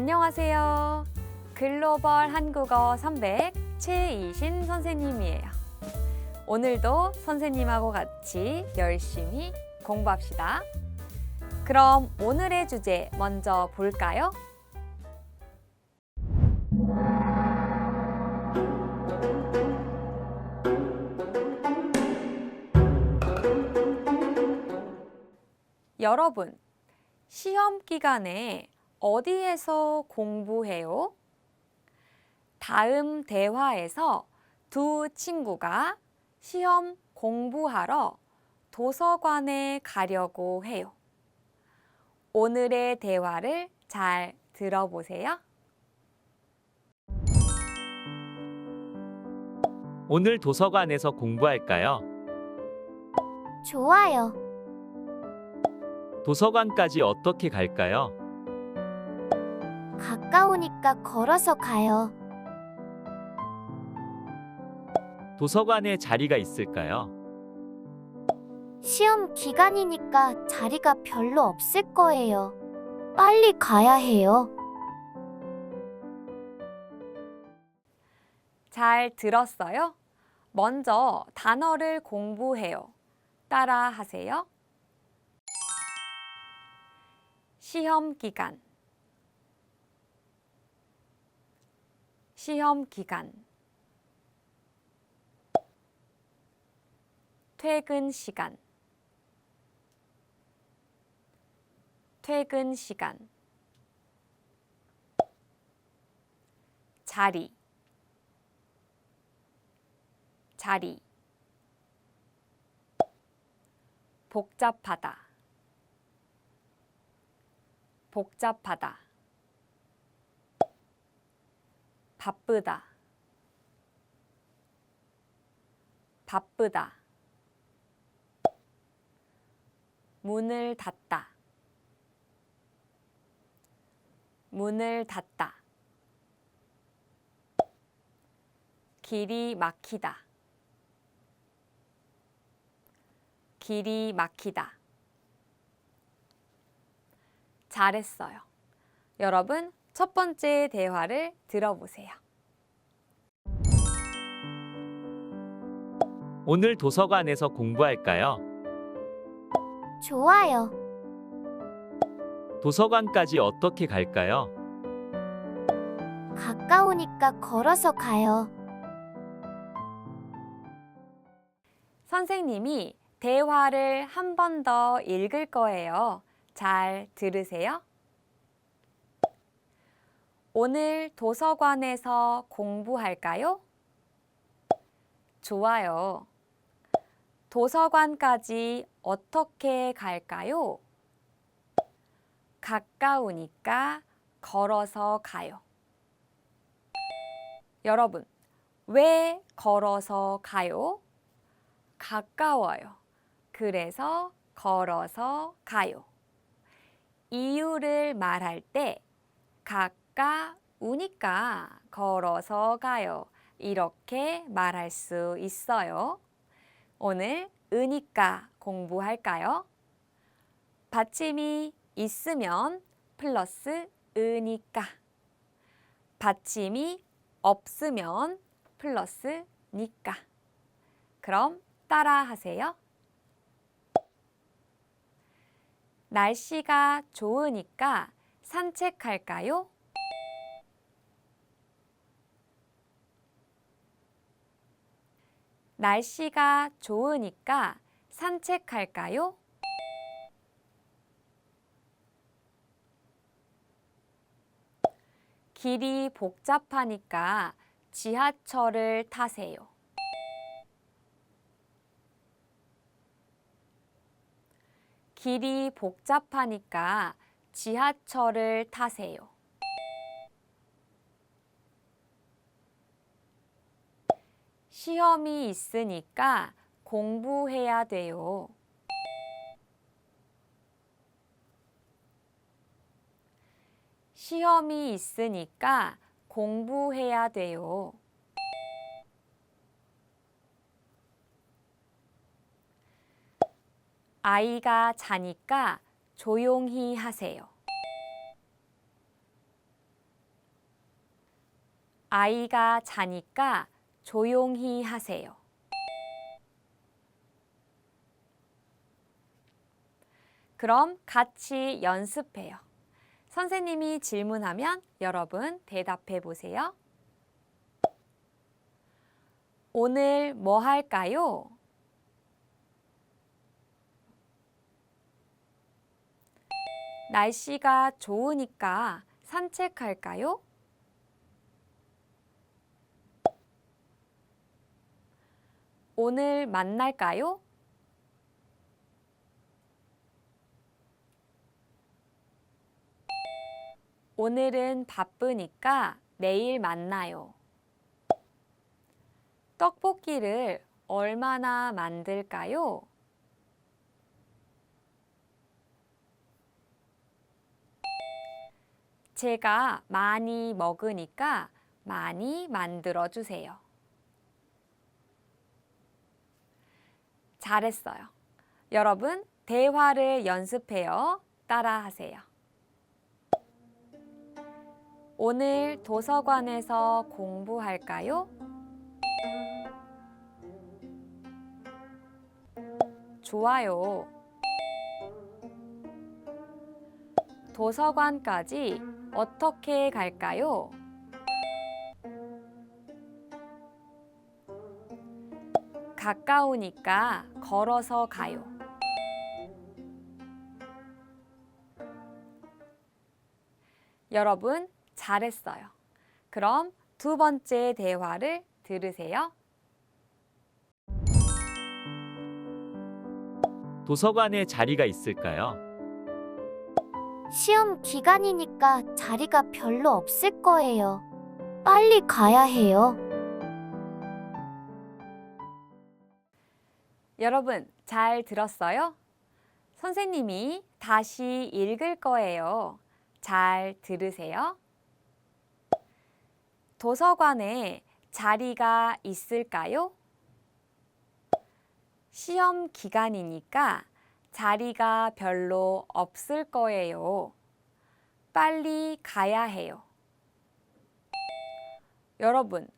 안녕하세요. 글로벌 한국어 300 최이신 선생님이에요. 오늘도 선생님하고 같이 열심히 공부합시다. 그럼 오늘의 주제 먼저 볼까요? 여러분, 시험 기간에 어디에서 공부해요? 다음 대화에서 두 친구가 시험 공부하러 도서관에 가려고 해요. 오늘의 대화를 잘 들어보세요. 오늘 도서관에서 공부할까요? 좋아요. 도서관까지 어떻게 갈까요? 가까우니까 걸어서 가요. 도서관에 자리가 있을까요? 시험 기간이니까 자리가 별로 없을 거예요. 빨리 가야 해요. 잘 들었어요? 먼저 단어를 공부해요. 따라 하세요. 시험 기간 시험 기간. 퇴근 시간. 퇴근 시간. 자리. 자리. 복잡하다. 복잡하다 바쁘다. 바쁘다. 문을 닫다. 문을 닫다. 길이 막히다. 길이 막히다. 잘했어요. 여러분, 첫 번째 대화를 들어보세요. 오늘 도서관에서 공부할까요? 좋아요. 도서관까지 어떻게 갈까요? 가까우니까 걸어서 가요. 선생님이 대화를 한 번 더 읽을 거예요. 잘 들으세요. 오늘 도서관에서 공부할까요? 좋아요. 도서관까지 어떻게 갈까요? 가까우니까 걸어서 가요. 여러분, 왜 걸어서 가요? 가까워요. 그래서 걸어서 가요. 이유를 말할 때 가까 우니까 걸어서 가요. 이렇게 말할 수 있어요. 오늘 으니까 공부할까요? 받침이 있으면 플러스 으니까. 받침이 없으면 플러스 니까. 그럼 따라 하세요. 날씨가 좋으니까 산책할까요? 날씨가 좋으니까 산책할까요? 길이 복잡하니까 지하철을 타세요. 길이 복잡하니까 지하철을 타세요. 시험이 있으니까 공부해야 돼요. 시험이 있으니까 공부해야 돼요. 아이가 자니까 조용히 하세요. 아이가 자니까 조용히 하세요. 그럼 같이 연습해요. 선생님이 질문하면 여러분 대답해 보세요. 오늘 뭐 할까요? 날씨가 좋으니까 산책할까요? 오늘 만날까요? 오늘은 바쁘니까 내일 만나요. 떡볶이를 얼마나 만들까요? 제가 많이 먹으니까 많이 만들어 주세요. 잘했어요. 여러분, 대화를 연습해요. 따라하세요. 오늘 도서관에서 공부할까요? 좋아요. 도서관까지 어떻게 갈까요? 가까우니까 걸어서 가요. 여러분, 잘했어요. 그럼 두 번째 대화를 들으세요. 도서관에 자리가 있을까요? 시험 기간이니까 자리가 별로 없을 거예요. 빨리 가야 해요. 여러분, 잘 들었어요? 선생님이 다시 읽을 거예요. 잘 들으세요. 도서관에 자리가 있을까요? 시험 기간이니까 자리가 별로 없을 거예요. 빨리 가야 해요. 여러분,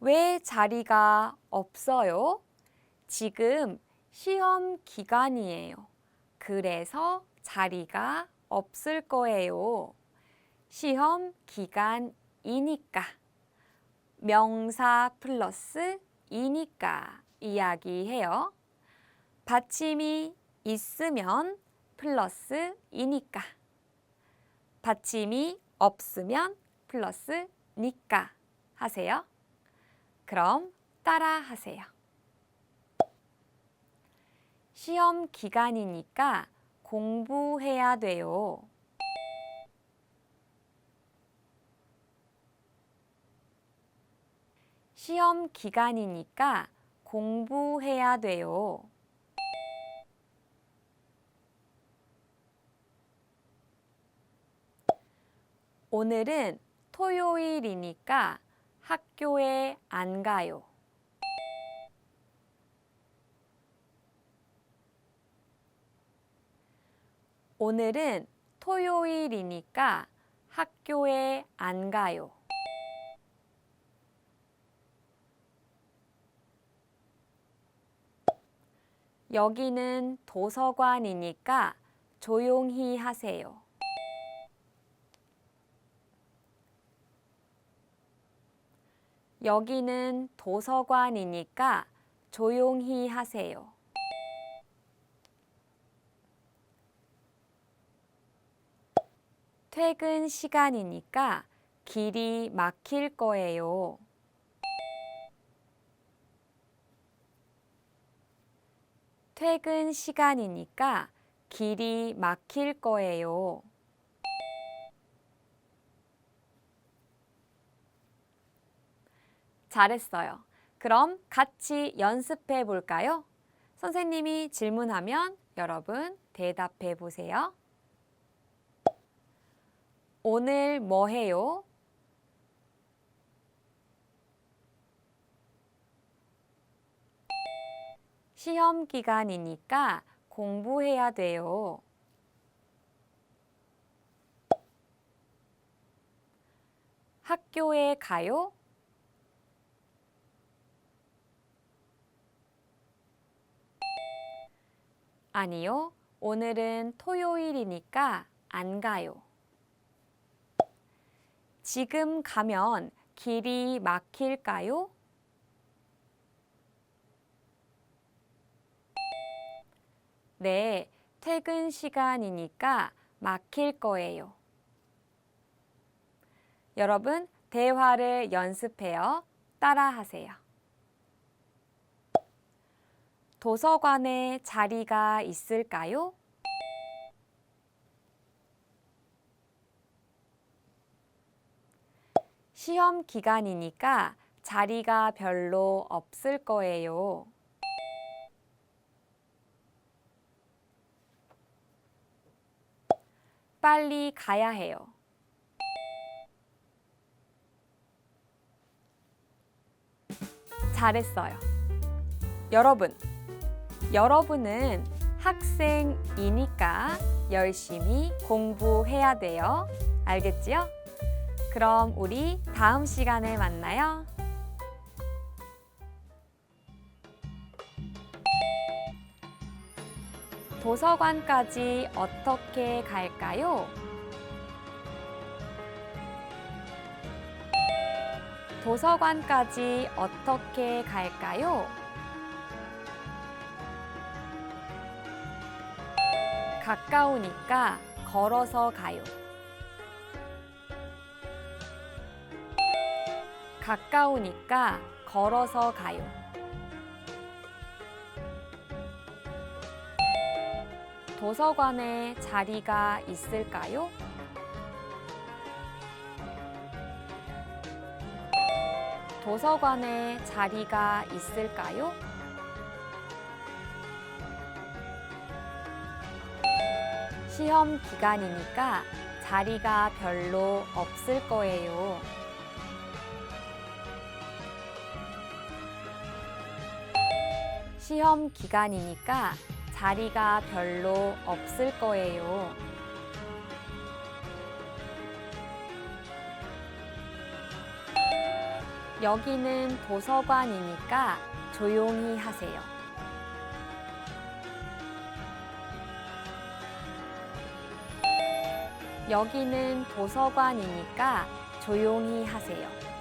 왜 자리가 없어요? 지금 시험 기간이에요. 그래서 자리가 없을 거예요. 시험 기간이니까. 명사 플러스 이니까 이야기해요. 받침이 있으면 플러스 이니까. 받침이 없으면 플러스 니까 하세요. 그럼 따라 하세요. 시험 기간이니까 공부해야 돼요. 시험 기간이니까 공부해야 돼요. 오늘은 토요일이니까 학교에 안 가요. 오늘은 토요일이니까 학교에 안 가요. 여기는 도서관이니까 조용히 하세요. 여기는 도서관이니까 조용히 하세요. 퇴근 시간이니까 길이 막힐 거예요. 퇴근 시간이니까 길이 막힐 거예요. 잘했어요. 그럼 같이 연습해 볼까요? 선생님이 질문하면 여러분 대답해 보세요. 오늘 뭐 해요? 시험 기간이니까 공부해야 돼요. 학교에 가요? 아니요. 오늘은 토요일이니까 안 가요. 지금 가면 길이 막힐까요? 네, 퇴근 시간이니까 막힐 거예요. 여러분, 대화를 연습해요. 따라하세요. 도서관에 자리가 있을까요? 시험 기간이니까 자리가 별로 없을 거예요. 빨리 가야 해요. 잘했어요. 여러분, 여러분은 학생이니까 열심히 공부해야 돼요. 알겠지요? 그럼 우리 다음 시간에 만나요. 도서관까지 어떻게 갈까요? 도서관까지 어떻게 갈까요? 가까우니까 걸어서 가요. 가까우니까 걸어서 가요. 도서관에 자리가 있을까요? 도서관에 자리가 있을까요? 시험 기간이니까 자리가 별로 없을 거예요. 시험 기간이니까 자리가 별로 없을 거예요. 여기는 도서관이니까 조용히 하세요. 여기는 도서관이니까 조용히 하세요.